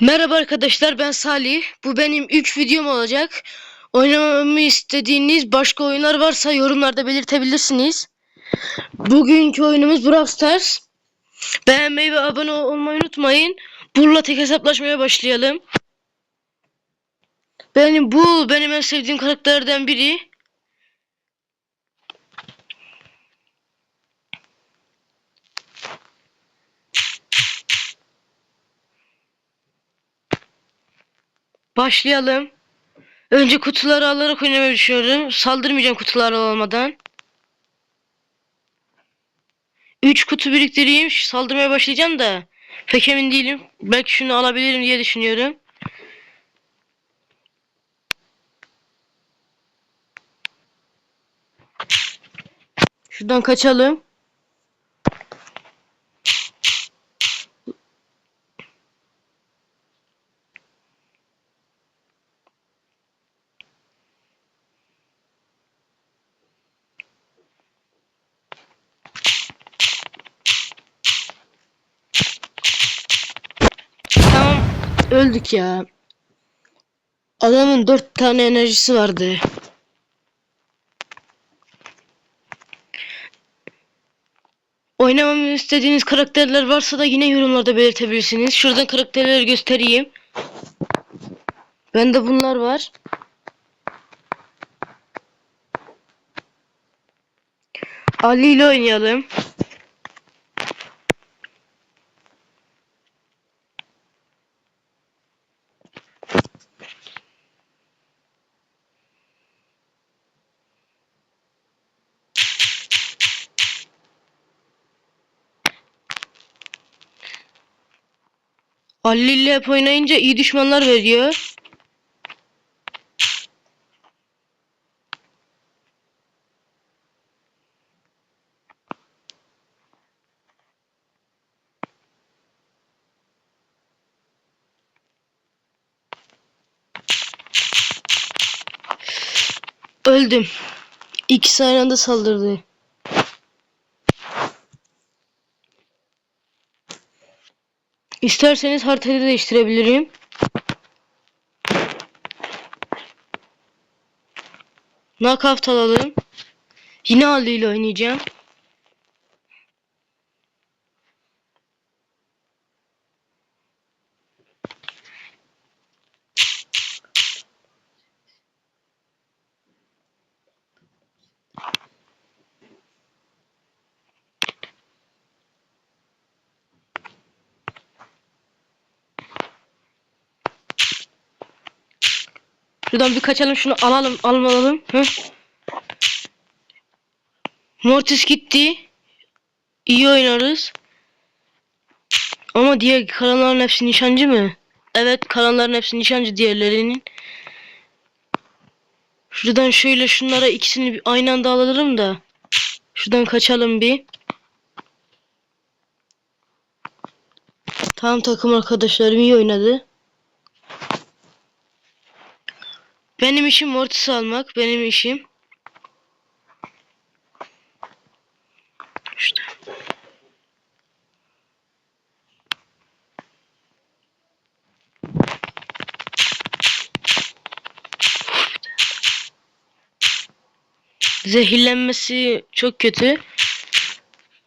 Merhaba arkadaşlar ben Salih. Bu benim ilk videom olacak. Oynamamı istediğiniz başka oyunlar varsa yorumlarda belirtebilirsiniz. Bugünkü oyunumuz Brawl Stars. Beğenmeyi ve abone olmayı unutmayın. Burla tek hesaplaşmaya başlayalım. Benim bu benim en sevdiğim karakterlerden biri. Başlayalım. Önce kutuları alarak oynamayı düşünüyorum. Saldırmayacağım kutuları almadan. 3 kutu biriktireyim. Saldırmaya başlayacağım da. Pek emin değilim. Belki şunu alabilirim diye düşünüyorum. Şuradan kaçalım. Tamam. Öldük ya. Adamın dört tane enerjisi vardı. Oynamamı istediğiniz karakterler varsa da yine yorumlarda belirtebilirsiniz. Şuradan karakterleri göstereyim. Bende bunlar var. Ali ile oynayalım. Ali ile hep oynayınca iyi düşmanlar veriyor. Öldüm. İkisi aynı saldırdı. İsterseniz haritayı değiştirebilirim. Knockout alalım. Yine Ali ile oynayacağım. Şuradan bir kaçalım şunu alalım alalım. Hı? Mortis gitti. İyi oynarız. Ama diğer kalanların hepsi nişancı mı? Evet kalanların hepsi nişancı diğerlerinin. Şuradan şöyle şunlara ikisini aynı anda alalım da. Şuradan kaçalım bir. Tamam takım arkadaşlarım iyi oynadı. Benim işim Mortis almak. Benim işim. İşte. Zehirlenmesi çok kötü.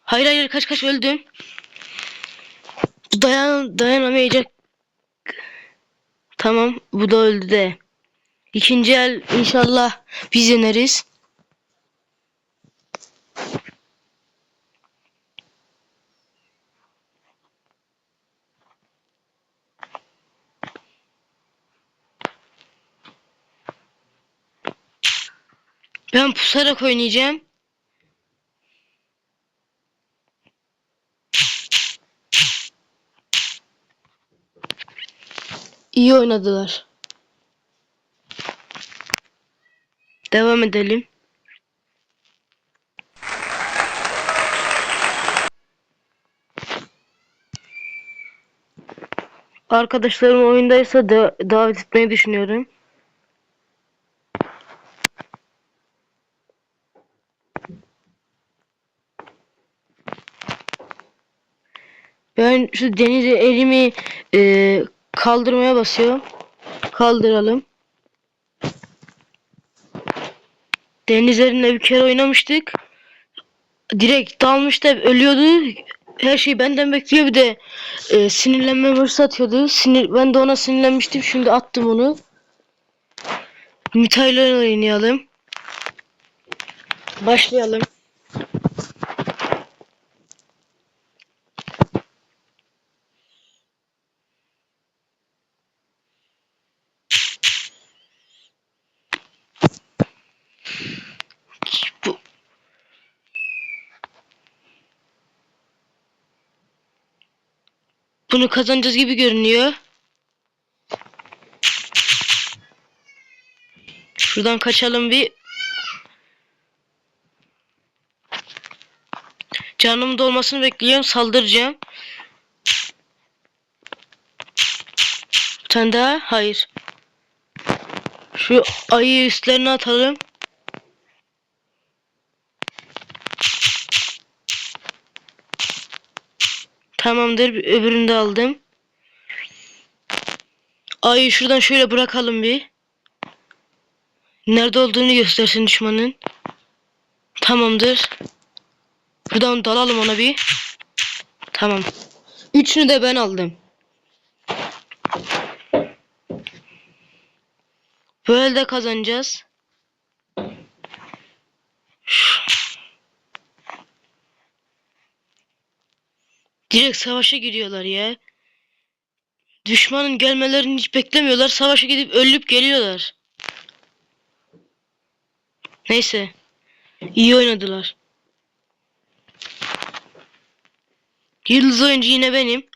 Hayır hayır kaç kaç öldüm. Dayan dayanamayacak. Tamam bu da öldü de. İkinci el inşallah biz yeneriz. Ben pusarak oynayacağım. İyi oynadılar. Devam edelim. Arkadaşlarım oyundaysa da davet etmeyi düşünüyorum. Ben şu denize elimi e, kaldırmaya basıyorum. Kaldıralım. Denizlerinde bir kere oynamıştık. Direkt dalmıştı ölüyordu. Her şeyi benden bekliyor bir de e, sinirlenme fırsat atıyordu. Sinir, ben de ona sinirlenmiştim. Şimdi attım onu. Mütayla oynayalım. Başlayalım. Bunu kazanacağız gibi görünüyor. Şuradan kaçalım bir. Canım dolmasını bekliyorum. Saldıracağım. Bir tane daha. Hayır. Şu ayı üstlerine atalım. Tamamdır. Öbürünü de aldım. Ayı şuradan şöyle bırakalım bir. Nerede olduğunu göstersin düşmanın. Tamamdır. Buradan dalalım ona bir. Tamam. Üçünü de ben aldım. Böyle de kazanacağız. Direkt savaşa giriyorlar ya. Düşmanın gelmelerini hiç beklemiyorlar. Savaşa gidip ölüp geliyorlar. Neyse. İyi oynadılar. Yıldız oyuncu yine benim.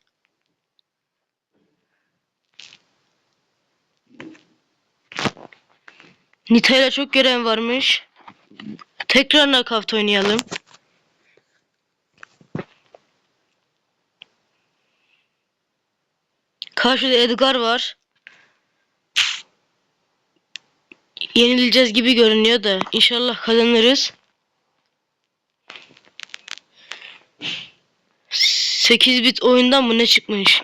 Nita'yla çok görev varmış. Tekrar knockout oynayalım. Karşıda Edgar var. Yenileceğiz gibi görünüyor da inşallah kazanırız. 8 bit oyundan mı ne çıkmış?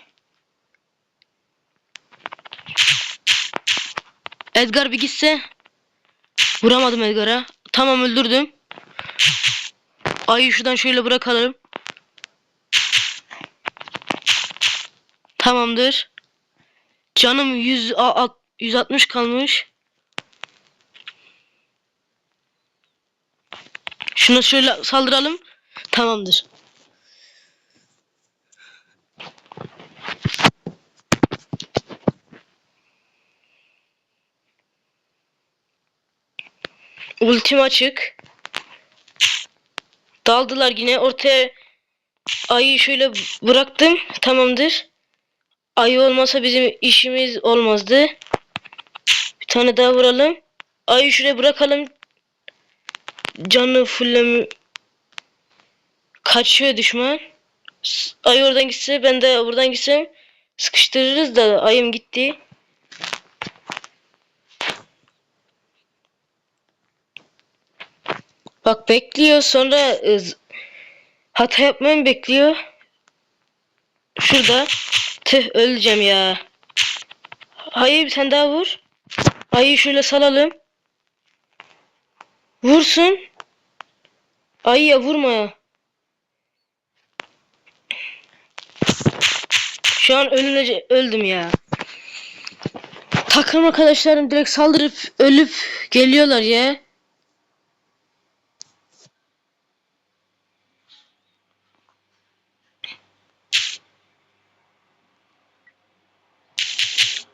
Edgar bir gitse. Vuramadım Edgar'a. Tamam öldürdüm. Ayı şuradan şöyle bırakalım. Tamamdır. Canım 100 a- a- 160 kalmış. Şuna şöyle saldıralım. Tamamdır. Ultim açık. Daldılar yine. Ortaya ayı şöyle bıraktım. Tamamdır. Ayı olmasa bizim işimiz olmazdı. Bir tane daha vuralım. Ayı şuraya bırakalım. Canı fullem kaçıyor düşman. Ayı oradan gitse ben de buradan gitsem sıkıştırırız da ayım gitti. Bak bekliyor sonra e, hata yapmamı bekliyor. Şurada. Tüh öleceğim ya. Hayır tane daha vur. Ayıyı şöyle salalım. Vursun. Ayıya vurma. Şu an ölünce öldüm ya. Takım arkadaşlarım direkt saldırıp ölüp geliyorlar ya.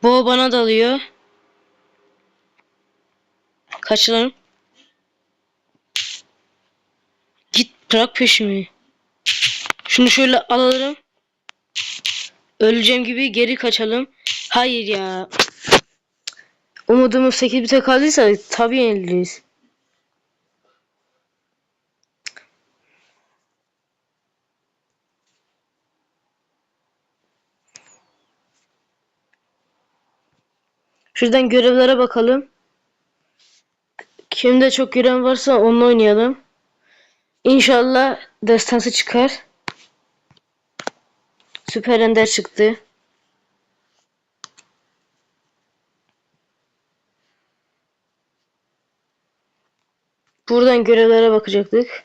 Bu bana dalıyor. Kaçalım. Git bırak peşimi. Şunu şöyle alalım. Öleceğim gibi geri kaçalım. Hayır ya. Umudumuz 8 bite kaldıysa tabii yeniliriz. Şuradan görevlere bakalım. Kimde çok görev varsa onunla oynayalım. İnşallah destansı çıkar. Süper Ender çıktı. Buradan görevlere bakacaktık.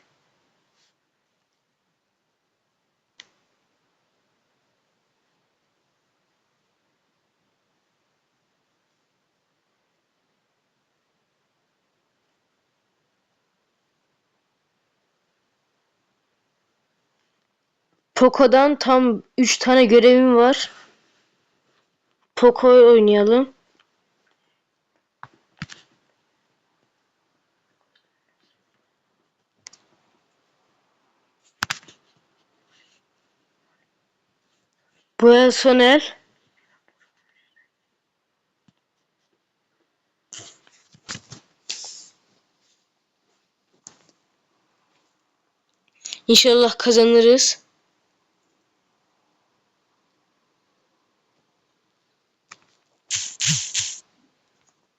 Poco'dan tam 3 tane görevim var. Poco oynayalım. Bu el son el. İnşallah kazanırız.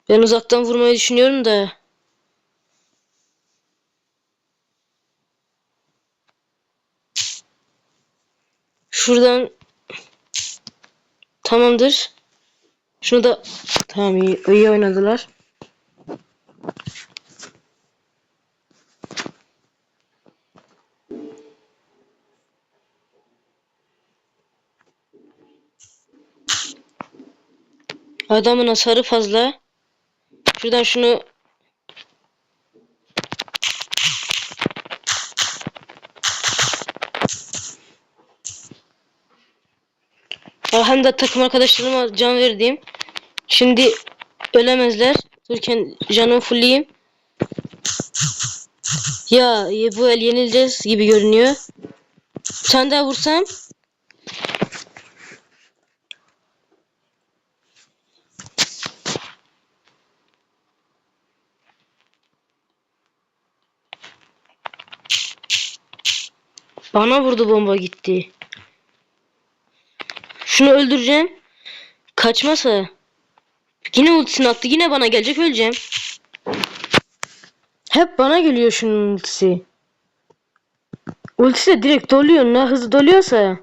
Ben uzaktan vurmayı düşünüyorum da. Şuradan tamamdır. Şunu da tamam iyi, iyi oynadılar. Adamın hasarı fazla. Şuradan şunu hem de takım arkadaşlarıma can verdiğim. Şimdi ölemezler. Dururken canımı fullleyeyim. Ya bu el yenileceğiz gibi görünüyor. Tane daha vursam. Bana vurdu bomba gitti. Şunu öldüreceğim. Kaçmasa. Yine ultisini attı. Yine bana gelecek öleceğim. Hep bana geliyor şunun ultisi. Ultisi de direkt doluyor. Ne hızlı doluyorsa.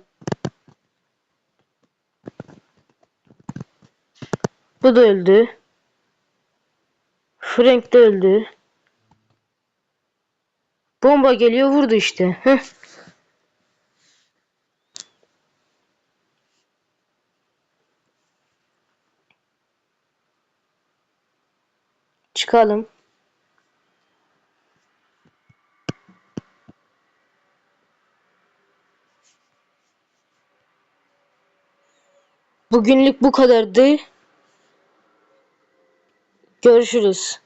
Bu da öldü. Frank de öldü. Bomba geliyor vurdu işte. Heh. Çıkalım. Bugünlük bu kadardı. Görüşürüz.